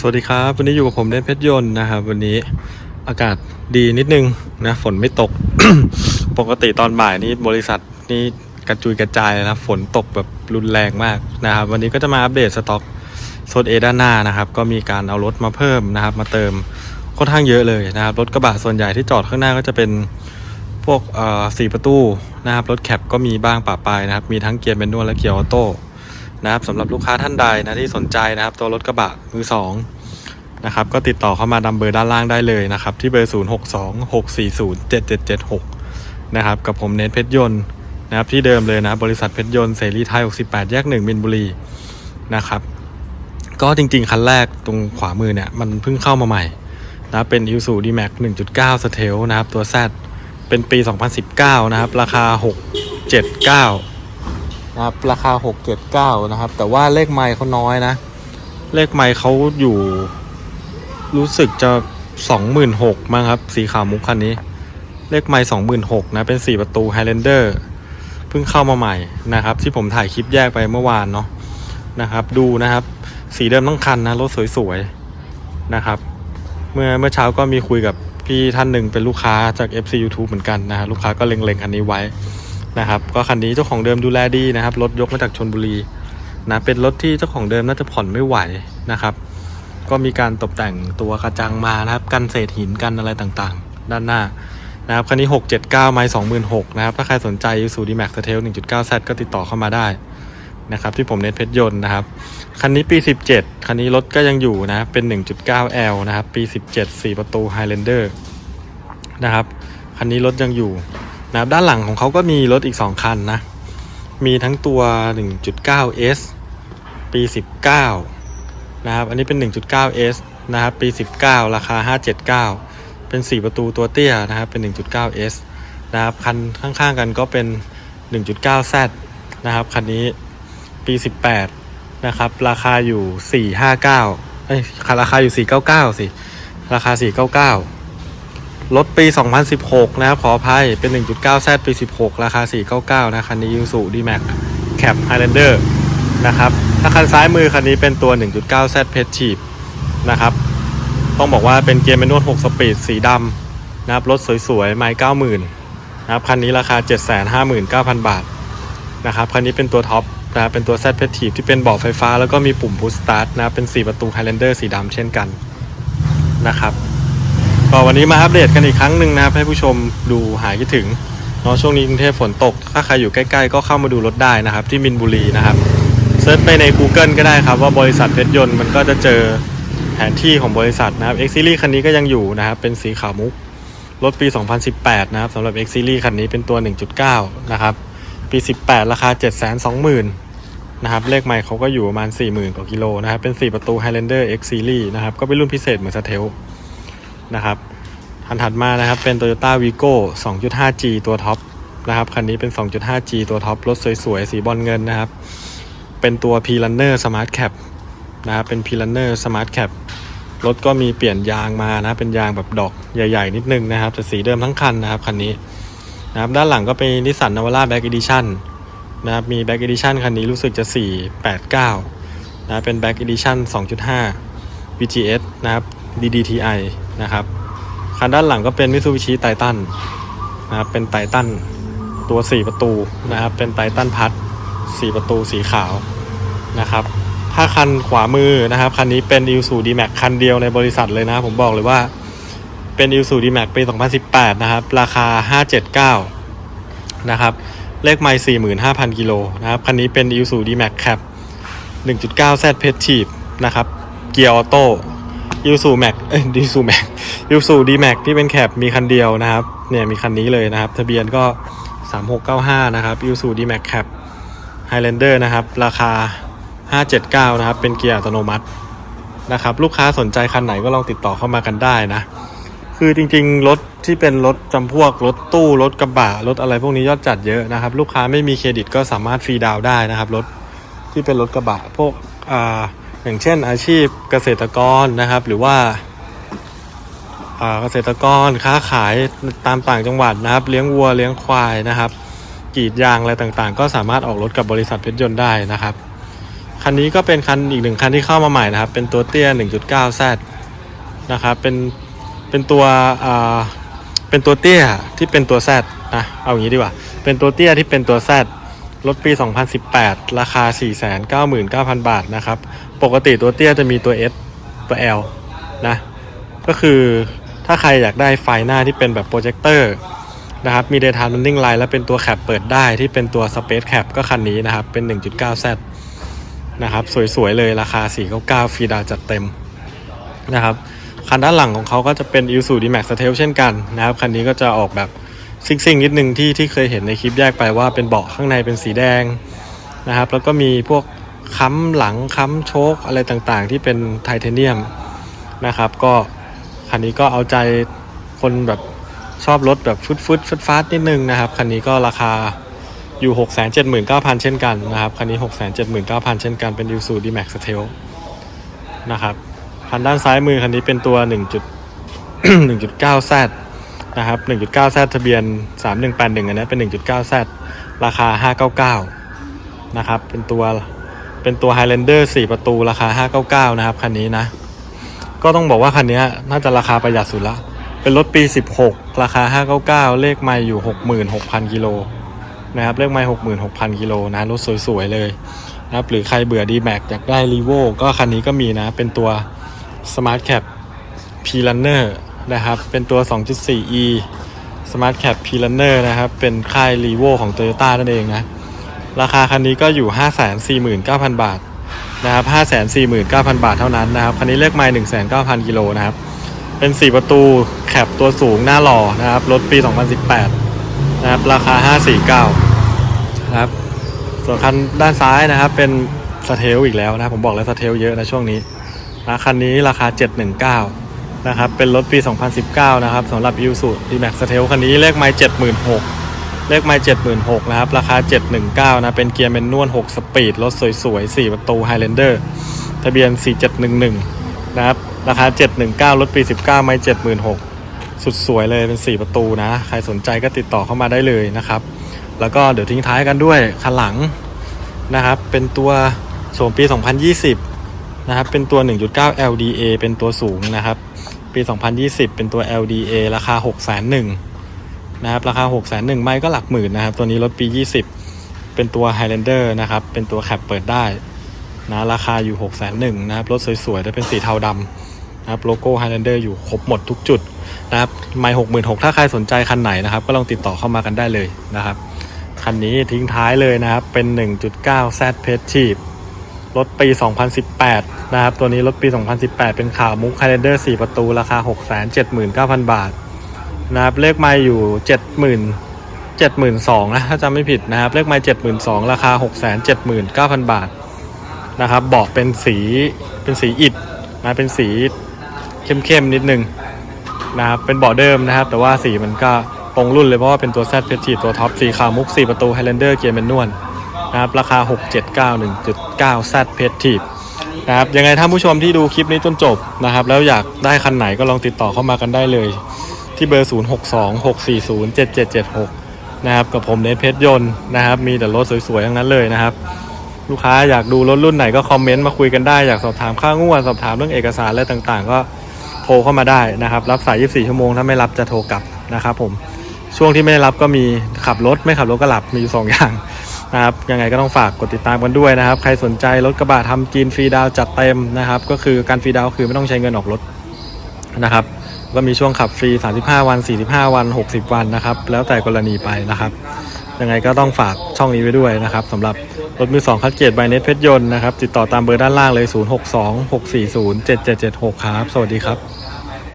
สวัสดีครับ วันนี้อยู่กับผมเดนเพชรยนต์นะครับ วันนี้อากาศดีนิดนึงนะฝนไม่ตก ปกติตอนบ่ายนี้บริษัทนี่กระจุยกระจายนะฝนตกแบบรุนแรงมากนะครับ วันนี้ก็จะมาอัปเดตสต็อกโซนเอด้านหน้านะครับ ก็มีการเอารถมาเพิ่มนะครับ มาเติมค่อนข้างเยอะเลยนะครับ รถกระบะส่วนใหญ่ที่จอดข้างหน้าก็จะเป็นพวกเอ่อสี่ประตูนะครับรถแคปก็มีบ้างปะปายนะครับ มีทั้งเกียร์แมนนวลและเกียร์ออโต้ นะครับสำหรับลูกค้าท่านใดนะที่สนใจนะครับ ตัวรถกระบะมือสองนะครับก็ติดต่อเข้ามาดำเบอร์ด้านล่างได้เลยนะครับ ที่เบอร์ 0 6 2 6 4 0 7 7 7 6 นะครับ กับผมเนทเพชรยนต์นะครับที่เดิมเลยนะบริษัทเพชรยนต์เสรีไทย 68 แยก 1 มินบุรีนะครับ ก็จริงๆ คันแรกตรงขวามือเนี่ย มันเพิ่งเข้ามาใหม่นะเป็น i s u d m a x 1.9 s t e l นะครับ ตัว Z เป็นปี 2019 นะครับ ราคา 679 นะครับ ราคา 679 นะครับ แต่ว่าเลขไมค์เขาน้อยนะ เลขไมค์เขาอยู่ รู้สึกจะ 26,000มั้งครับ สีขาวมุกคันนี้ เลขไมค์26,000นะ เป็น 4 ประตู Highlander เพิ่งเข้ามาใหม่นะครับ ที่ผมถ่ายคลิปแยกไปเมื่อวานเนาะนะครับ ดูนะครับ สีเดิมทั้งคันนะ รถสวยๆ นะครับ เมื่อเมื่อเช้าก็มีคุยกับพี่ท่านหนึ่งเป็นลูกค้าจาก FC YouTube เหมือนกันนะฮะลูกค้าก็เล็งๆคันนี้ไว้ นะครับก็คันนี้เจ้าของเดิมดูแลดีนะครับรถยกมาจากชนบุรีนะเป็นรถที่เจ้าของเดิมน่าจะผ่อนไม่ไหวนะครับ ก็มีการตกแต่งตัวกระจังมานะครับกันเศษหินกันอะไรต่างๆ ด้านหน้านะครับคันนี้ 679 ไมล์26,000นะครับถ้าใครสนใจ u s u d m a x s t e l 1.9 Z ก็ติดต่อเข้ามาได้นะครับที่ผมเน็ตเพชรยนต์นะครับคันนี้ปี 17 คันนี้รถก็ยังอยู่นะเป็น 1.9L นะครับปี 17 4 ประตู Highlander นะครับคันนี้รถยังอยู่ นะครับด้านหลังของเขาก็มีรถอีก 2 คันนะ มีทั้งตัว 1.9S ปี 19 นะครับ อันนี้เป็น 1.9S นะครับ ปี 19 ราคา 579 เป็น 4 ประตูตัวเตี้ยนะครับ เป็น 1.9S นะครับ คันข้างๆกันก็เป็น 1.9Z นะครับ คันนี้ปี 18 นะครับ ราคาอยู่ 459 เอ้ยราคาอยู่ 499 สิ ราคา 499 รถปี 2016 นะครับ ขออภัย เป็น 1.9 Z ปี 16 ราคา 499 นะ คันนี้ยูสุ D-Max Cap Highlander นะครับ ถ้าคันซ้ายมือคันนี้เป็นตัว 1.9 Z p e t c h e p นะครับ ต้องบอกว่าเป็นเกียร์แมนนวล 6 สปีด สีดำนะครับ รถสวยๆ ไมล์90,000 นะครับ คันนี้ราคา 759,000 บาทนะครับ คันนี้เป็นตัวท็อปนะเป็นตัว Z p e t c h e p ที่เป็นเบาะไฟฟ้า แล้วก็มีปุ่ม Push Start นะ เป็น 4 ประตู Highlander สีดำเช่นกันนะครับ ก็วันนี้มาอัปเดตกันอีกครั้งหนึ่งนะครับให้ผู้ชมดูหายคิดถึงเนาะช่วงนี้กรุงเทพฝนตก ถ้าใครอยู่ใกล้ๆ ก็เข้ามาดูรถได้นะครับ ที่มินบุรีนะครับเซิร์ชไปใน Google ก็ได้ครับว่าบริษัทเพชรยนต์มันก็จะเจอแผนที่ของบริษัทนะครับ X Series คันนี้ก็ยังอยู่นะครับ เป็นสีขาวมุกรถปี 2018 นะครับสำหรับ X Series คันนี้เป็นตัว 1.9 นะครับ ปี 18 ราคา 720,000นะครับเลขใหม่เขาก็อยู่ประมาณ 40,000 กว่ากิโลนะครับเป็น 4 ประตู Highlander X Series นะครับก็เป็นรุ่นพิเศษเหมือนสเทล นะครับทันถัดมานะครับเป็น Toyota Vigo 2.5G ตัวท็อปนะครับคันนี้เป็น 2.5G ตัวท็อปรถสวยๆ สีบอลเงินนะครับ เป็นตัว P Runner Smart Cap นะครับเป็น P Runner Smart Cap รถก็มีเปลี่ยนยางมานะเป็นยางแบบดอกใหญ่ ๆ นิดนึงนะครับแต่สีเดิมทั้งคันนะครับคันนี้นะครับด้านหลังก็เป็นนิสสันนาวาร่าแบ็กอีดิชั่นนะครับมีแบ็กอีดิชั่นคันนี้รู้สึกจะ 489นะเป็นแบ็กอีดิชั่น2.5 VGS นะครับ DDTI นะครับ คันด้านหลังก็เป็น Mitsubishi Titan นะครับเป็นไททันตัว 4 ประตูนะครับ เป็นไททันพัด4ประตูสีขาวนะครับ ถ้าคันขวามือนะครับ คันนี้เป็น i s u D-Max คันเดียวในบริษัทเลยนะผมบอกเลยว่าเป็น i s u D-Max ปี 2018 นะครับ ราคา 579 นะครับ เลขไมล์45,000 กิโลนะครับ คันนี้เป็น i s u D-Max Cap 1.9 Z p e t c h e p นะครับ เกียร์ออโต้ ยูซูแม็กเอ้ยดีซูแม็กยูซูดีแม็กที่เป็นแคปมีคันเดียวนะครับ เนี่ยมีคันนี้เลยนะครับ ทะเบียนก็ 3695 นะครับยูซูดีแม็กแคปไฮแลนเดอร์นะครับ ราคา 579 นะครับ เป็นเกียร์อัตโนมัตินะครับ ลูกค้าสนใจคันไหนก็ลองติดต่อเข้ามากันได้นะ คือจริงๆ รถที่เป็นรถจำพวก รถตู้รถกระบะรถอะไรพวกนี้ยอดจัดเยอะนะครับ ลูกค้าไม่มีเครดิตก็สามารถฟรีดาวน์ได้นะครับรถที่เป็นรถกระบะพวกอ่า อย่างเช่นอาชีพเกษตรกรนะครับ หรือว่าเกษตรกรค้าขายตามต่างจังหวัดนะครับ เลี้ยงวัวเลี้ยงควายนะครับกรีดยางอะไรต่างๆ ก็สามารถออกรถกับบริษัทเพชรยนต์ได้นะครับคันนี้ก็เป็นคันอีกหนึ่งคันที่เข้ามาใหม่นะครับ เป็นตัวเตี้ย 1.9Z นะครับเป็นเป็นตัวอ่าเป็นตัวเตี้ยที่เป็นตัว Z นะเอาอย่างนี้ดีกว่า เป็นตัวเตี้ยที่เป็นตัว Z รถปี 2018 ราคา 499,000 บาทนะครับ ปกติตัวเตี้ยจะมีตัว S ตัว L นะ ก็คือถ้าใครอยากได้ไฟหน้าที่เป็นแบบโปรเจคเตอร์นะครับ มี daytime running light และเป็นตัวแคปเปิดได้ที่เป็นตัว space cap ก็คันนี้นะครับ เป็น 1.9Z นะครับ สวยๆ เลยราคา 499ฟรีดาวจัดเต็มนะครับ คันด้านหลังของเขาก็จะเป็น Isuzu D-Max Stealth เช่นกันนะครับ คันนี้ก็จะออกแบบ ซิ่งๆนิดนึงที่ที่เคยเห็นในคลิปแยกไปว่าเป็นเบาะข้างในเป็นสีแดงนะครับ แล้วก็มีพวกค้ำหลังค้ำโชคอะไรต่างๆ ที่เป็นไทเทเนียมนะครับ ก็คันนี้ก็เอาใจคนแบบชอบรถแบบฟุตฟุตฟฟาดนิดนึงนะครับคันนี้ก็ราคาอยู่ 679,000 เช่นกันนะครับคันนี้ 679,000 เช่นกันเป็น Isuzu D-Max Stealth นะครับคันด้านซ้ายมือคันนี้เป็นตัว 1. นะครับ 1.9Z ทะเบียน 3181อันนี้เป็น 1.9Z ราคา 599 นะครับ เป็นตัวเป็นตัว Highlander 4 ประตูราคา 599 นะครับ คันนี้นะ ก็ต้องบอกว่าคันนี้น่าจะราคาประหยัดสุดละ เป็นรถปี 16 ราคา 599 เลขไม่อยู่ 66,000 กิโลนะครับ เลขไม่66,000 กิโลนะ รถสวย ๆ เลยนะครับ หรือใครเบื่อ D-Max อยากได้ r e v o ก็คันนี้ก็มีนะ เป็นตัว Smart Cap P Runner นะครับ เป็นตัว 2.4e Smart Cap P Runner นะครับ เป็นค่าย r e v o ของ Toyota นั่นเองนะ ราคาคันนี้ก็อยู่ 549,000 บาทนะครับ 549,000 บาทเท่านั้นนะครับ คันนี้เลขไมล์1,900 กิโลนะครับ เป็น 4 ประตูแคปตัวสูงหน้าหล่อนะครับ รถปี 2018 นะครับ ราคา 549นะครับ ส่วนคันด้านซ้ายนะครับ เป็นสเทลอีกแล้วนะครับผมบอกแล้วสเทลเยอะนะช่วงนี้นะคันนี้ราคา 719 นะครับ เป็นรถปี 2019 นะครับสำหรับ i s u D-Max Stealth คันนี้เลขไมล์76,000 เลขไมล์76,000 นะครับ ราคา 719 นะ เป็นเกียร์แมนนวล 6 สปีด รถสวยๆ 4 ประตู Highlander ทะเบียน 4711 นะครับ ราคา 719 รถปี 19 ไมล์76,000 สุดสวยเลยเป็น 4 ประตูนะ ใครสนใจก็ติดต่อเข้ามาได้เลยนะครับ แล้วก็เดี๋ยวทิ้งท้ายกันด้วยคันหลังนะครับ เป็นตัวโฉมปี 2020 นะครับ เป็นตัว 1.9 LDA เป็นตัวสูงนะครับ ปี 2020 เป็นตัว LDA ราคา 6 0 0 0 0นะครับ ราคา 6 0 0 0 0ไม่ก็หลักหมื่นนะครับ ตัวนี้รถปี 20 เป็นตัว Highlander นะครับ เป็นตัวแคปเปิดได้นะราคาอยู่ 601,000นะครับ รถสวยๆแต่เป็นสีเทาดำนะครับ โลโก้ Highlander อยู่ครบหมดทุกจุดนะครับ ไม่66,000ถ้าใครสนใจคันไหนนะครับ ก็ลองติดต่อเข้ามากันได้เลยนะครับ คันนี้ทิ้งท้ายเลยนะครับ เป็น 1.9 Z p e t i v รถปี 2018 นะครับ ตัวนี้รถปี 2018 เป็นข่าวมุก Highlander 4ประตู ราคา 679,000 บาท นะครับ เลขไม้อยู่ 70,000 72,000นะถ้าจำไม่ผิดนะครับ เลขไม้72,000 ราคา 679,000 บาทนะครับเบาะเป็นสีเป็นสีอิฐนะเป็นสีเข้มๆนิดนึงนะครับเป็นเบาะเดิมนะครับ แต่ว่าสีมันก็ตรงรุ่นเลยเพราะว่าเป็นตัว Z p e t i v ตัวท็อปสีขาวมุก 4 ประตู Highlander เกียร์แมนนวล นะครับราคา 679 1.9 Z p e t i v นะครับยังไงท่านผู้ชมที่ดูคลิปนี้จนจบนะครับ แล้วอยากได้คันไหนก็ลองติดต่อเข้ามากันได้เลย ที่เบอร์ 0626407776 นะครับ กับผมเนทเพชรยนต์นะครับ มีแต่รถสวยๆทั้งนั้นเลยนะครับ ลูกค้าอยากดูรถรุ่นไหนก็คอมเมนต์มาคุยกันได้ อยากสอบถามค่างวดสอบถามเรื่องเอกสารอะไรต่างๆ ก็โทรเข้ามาได้นะครับ รับสาย 24 ชั่วโมง ถ้าไม่รับจะโทรกลับนะครับผมช่วงที่ไม่ได้รับก็มีขับรถไม่ขับรถก็หลับมีอยู่สองอย่าง นะครับยังไงก็ต้องฝากกดติดตามกันด้วยนะครับ ใครสนใจรถกระบะทำจีนฟรีดาวจัดเต็มนะครับ ก็คือการฟรีดาวคือไม่ต้องใช้เงินออกรถนะครับก็มีช่วงขับฟรี 35 วัน 45 วัน 60 วันนะครับ แล้วแต่กรณีไปนะครับ ยังไงก็ต้องฝากช่องนี้ไว้ด้วยนะครับสำหรับรถมือสองคัดเกียรติไบเน็ตเพชรยนต์นะครับ ติดต่อตามเบอร์ด้านล่างเลย 062 640 7776 ครับ สวัสดีครับ